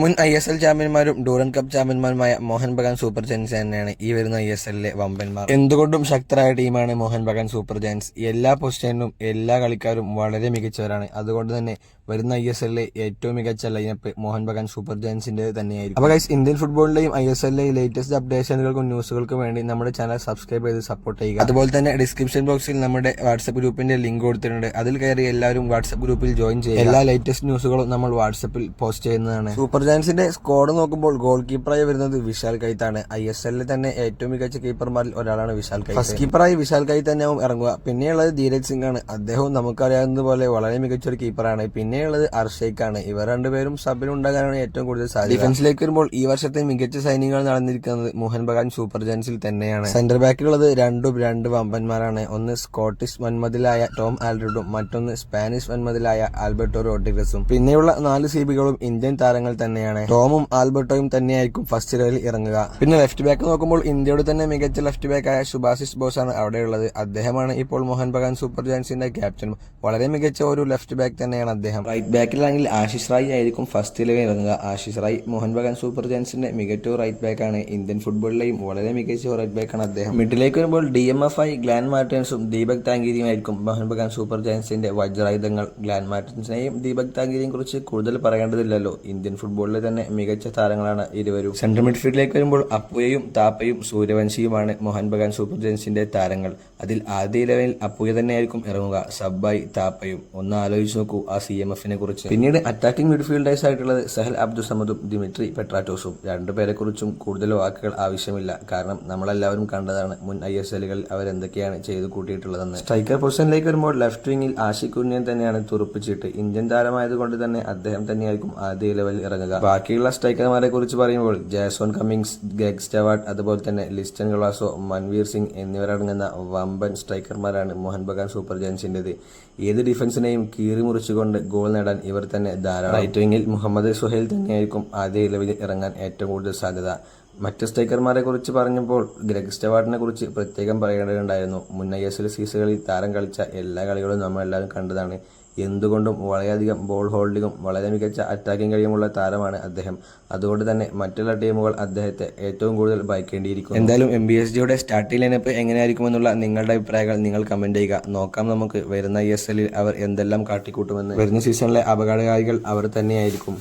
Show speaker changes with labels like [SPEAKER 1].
[SPEAKER 1] മുൻ I S L ചാമ്പ്യന്മാരും Durand cup ചാമ്പ്യന്മാരുമായ മോഹൻ ബഗാൻ സൂപ്പർ ജയൻസ് തന്നെയാണ് ഈ വരുന്ന ഐ എസ് എല്ലിലെ വമ്പന്മാർ. എന്തുകൊണ്ടും ശക്തരായ ടീമാണ് മോഹൻ ബഗാൻ സൂപ്പർ ജയൻസ്. എല്ലാ പൊസിഷനിലും എല്ലാ കളിക്കാരും വളരെ മികച്ചവരാണ്. അതുകൊണ്ട് തന്നെ വരുന്ന ഐ എസ് എല്ലിലെ ഏറ്റവും മികച്ച ലൈനപ്പ് മോഹൻ ബഗാൻ സൂപ്പർ ജയൻസിന്റെ തന്നെയായിരിക്കും. അപ്പോൾ ഗൈസ് ഇന്ത്യൻ ഫുട്ബോളിലെയും ഐ എസ് എല്ലിലെ ലേറ്റസ്റ്റ് അപ്ഡേഷനുകൾക്കും ന്യൂസുകൾക്കും വേണ്ടി നമ്മുടെ ചാനൽ സബ്സ്ക്രൈബ് ചെയ്ത് സപ്പോർട്ട് ചെയ്യുക. അതുപോലെ തന്നെ ഡിസ്ക്രിപ്ഷൻ ബോക്സിൽ നമ്മുടെ വാട്സ്ആപ്പ് ഗ്രൂപ്പിന്റെ ലിങ്ക് കൊടുത്തിട്ടുണ്ട്. അതിൽ കയറി എല്ലാവരും വാട്സ്ആപ്പ് ഗ്രൂപ്പിൽ ജോയിൻ ചെയ്യുക. എല്ലാ ലേറ്റസ്റ്റ് ന്യൂസുകളും നമ്മൾ വാട്സ്ആപ്പിൽ പോസ്റ്റ് ചെയ്യുന്നതാണ്. സൂപ്പർ ജയൻസിന്റെ സ്കോഡ് നോക്കുമ്പോൾ ഗോൾ കീപ്പറായി വരുന്നത് വിശാൽ കൈത്താണ് ഐ എസ് എല്ലിൽ തന്നെ ഏറ്റവും മികച്ച കീപ്പർമാരിൽ ഒരാളാണ് വിശാൽ കൈത്ത്. ഫസ്റ്റ് കീപ്പറായി വിശാൽ കൈത്ത് തന്നെയാവും ഇറങ്ങുക. പിന്നെയുള്ളത് ധീരജ് സിംഗ് ആണ്. അദ്ദേഹവും നമുക്കറിയാവുന്നതുപോലെ വളരെ മികച്ച ഒരു കീപ്പറാണ് പിന്നെയുള്ളത് അർഷയ്ക്കാണ്. ഇവർ രണ്ടുപേരും സബിൽ ഉണ്ടാകാനാണ് ഏറ്റവും കൂടുതൽ സാധ്യത. ഡിഫൻസിലേക്ക് വരുമ്പോൾ ഈ വർഷത്തെ മികച്ച സൈനികൾ നടന്നിരിക്കുന്നത് മോഹൻ ബഗാൻ സൂപ്പർ ജയൻസിൽ തന്നെയാണ്. സെന്റർ ബാക്കിലുള്ളത് രണ്ടും രണ്ട് വമ്പന്മാരാണ്. ഒന്ന് സ്കോട്ടിഷ് വൻമതിലായ ടോം ആൽഡ്രിഡും മറ്റൊന്ന് സ്പാനിഷ് വൻമതിലായ ആൽബർട്ടോ റോഡ്രിഗസും. പിന്നെയുള്ള നാല് സീബികളും ഇന്ത്യൻ താരങ്ങൾ തന്നെയാണ്. ടോമും ആൽബർട്ടോയും തന്നെയായിരിക്കും ഫസ്റ്റ് ലെവലിൽ ഇറങ്ങുക. പിന്നെ ലെഫ്റ്റ് ബാക്ക് നോക്കുമ്പോൾ ഇന്ത്യയുടെ തന്നെ മികച്ച ലെഫ്റ്റ് ബാക്കായ സുഭാഷിഷ് ബോസ് ആണ് അവിടെയുള്ളത്. അദ്ദേഹമാണ് ഇപ്പോൾ മോഹൻ ബഗാൻ സൂപ്പർ ജയൻസിന്റെ ക്യാപ്റ്റൻ വളരെ മികച്ച ഒരു ലെഫ്റ്റ് ബാക്ക് തന്നെയാണ് അദ്ദേഹം. റൈറ്റ് ബാക്കിലാണെങ്കിൽ ആശിഷ് റായി ആയിരിക്കും ഫസ്റ്റ് ഇലവൻ ഇറങ്ങുക. ആശിഷ് റായ് മോഹൻ ബഗാൻ സൂപ്പർ ജയൻസിന്റെ മികച്ച റൈറ്റ് ബാക്കാണ് ഇന്ത്യൻ ഫുട്ബോളിലെയും വളരെ മികച്ച റൈറ്റ് ബാക്കാണ് അദ്ദേഹം. മിഡിലേക്ക് വരുമ്പോൾ ഡി എം എഫ് ഐ ഗ്ലാൻ മാർട്ടിൻസും ദീപക് താങ്കിരിയുമായിരിക്കും. മോഹൻ ബഗാൻ സൂപ്പർ ജയൻസിന്റെ വജ്രായുധങ്ങൾ ഗ്ലാൻ മാർട്ടിൻസിനെയും ദീപക് താങ്കിരിയും കുറിച്ച് കൂടുതൽ പറയേണ്ടതില്ലല്ലോ. ഇന്ത്യൻ ഫുട്ബോളിലെ തന്നെ മികച്ച താരങ്ങളാണ് ഇരുവരും. സെൻട്രൽ മിഡ്ഫീൽഡിലേക്ക് വരുമ്പോൾ അപ്പുയയും താപ്പയും സൂര്യവംശിയുമാണ് മോഹൻ ബഗാൻ സൂപ്പർ ജയൻസിന്റെ താരങ്ങൾ. അതിൽ ആദ്യ ഇലവനിൽ അപ്പുയ തന്നെയായിരിക്കും ഇറങ്ങുക. സബ്ബായി താപ്പയും. ഒന്ന് ആലോചിച്ച് നോക്കൂ ആ സി എം എഫിനെ കുറിച്ച്. പിന്നീട് അറ്റാക്കിംഗ് മിഡ്ഫീൽഡേഴ്സ് ആയിട്ടുള്ളത് സഹൽ അബ്ദുൾ സമദും ദിമിട്രി പെട്രാറ്റോസും. രണ്ടുപേരെ കുറിച്ചും കൂടുതൽ വാക്കുകൾ ആവശ്യമില്ല. കാരണം നമ്മളെല്ലാവരും കണ്ടതാണ് മുൻ ഐ എസ് എല്ലുകളിൽ അവരെന്തൊക്കെയാണ് ചെയ്തു കൂട്ടിയിട്ടുള്ളതെന്ന്. സ്ട്രൈക്കർ പൊസിഷനിലേക്ക് വരുമ്പോൾ ലെഫ്റ്റ് വിങ്ങിൽ ആഷിഖ് കുര്യൻ തന്നെയാണ് തുറപ്പിച്ചിട്ട് ഇന്ത്യൻ താരമായതുകൊണ്ട് തന്നെ അദ്ദേഹം തന്നെയായിരിക്കും ആദ്യ ലെവലിൽ ഇറങ്ങുക. ബാക്കിയുള്ള സ്ട്രൈക്കർമാരെ കുറിച്ച് പറയുമ്പോൾ ജാസോൺ കമ്മിങ്സ് ഗെഗ് സ്റ്റവാർട്ട് അതുപോലെ തന്നെ ലിസ്റ്റൻ ഗളാസോ മൻവീർ സിംഗ് എന്നിവരടങ്ങുന്ന വമ്പൻ സ്ട്രൈക്കർമാരാണ് മോഹൻ ബഗാൻ സൂപ്പർ ജയൻസിന്റേത് ഏത് ഡിഫൻസിനെയും കീറി മുറിച്ചുകൊണ്ട് ഗോൾ നേടാൻ ഇവർ തന്നെ ധാരാളം റൈറ്റ് വിങ്ങിൽ മുഹമ്മദ് സുഹൈൽ തന്നെയായിരിക്കും ആദ്യ ഇലവിൽ ഇറങ്ങാൻ ഏറ്റവും കൂടുതൽ സാധ്യത. മറ്റ് സ്ട്രൈക്കർമാരെ കുറിച്ച് പറഞ്ഞപ്പോൾ ഗ്രഗ് സ്റ്റെവാർട്ടിനെ കുറിച്ച് പ്രത്യേകം പറയേണ്ടതുണ്ടായിരുന്നു. മുൻ ഐ എസ് എൽ സീസണുകളിൽ താരം കളിച്ച എല്ലാ കളികളും നമ്മളെല്ലാവരും കണ്ടതാണ്. എന്തുകൊണ്ടും വളരെയധികം ബോൾ ഹോൾഡിങ്ങും വളരെ മികച്ച അറ്റാക്കിംഗ് കഴിയുമുള്ള താരമാണ് അദ്ദേഹം. അതുകൊണ്ട് തന്നെ മറ്റുള്ള ടീമുകൾ അദ്ദേഹത്തെ ഏറ്റവും കൂടുതൽ ഭയക്കേണ്ടിയിരിക്കും എന്തായാലും എം ബി എസ് ജിയുടെ സ്റ്റാർട്ടിംഗ് ലൈനപ്പ് എങ്ങനെയായിരിക്കുമെന്നുള്ള നിങ്ങളുടെ അഭിപ്രായങ്ങൾ നിങ്ങൾ കമന്റ് ചെയ്യുക. നോക്കാം നമുക്ക് വരുന്ന ഐ എസ് എല്ലിൽ അവർ എന്തെല്ലാം കാട്ടിക്കൂട്ടുമെന്ന്. വരുന്ന സീസണിലെ അപകടകാരികൾ അവർ തന്നെയായിരിക്കും.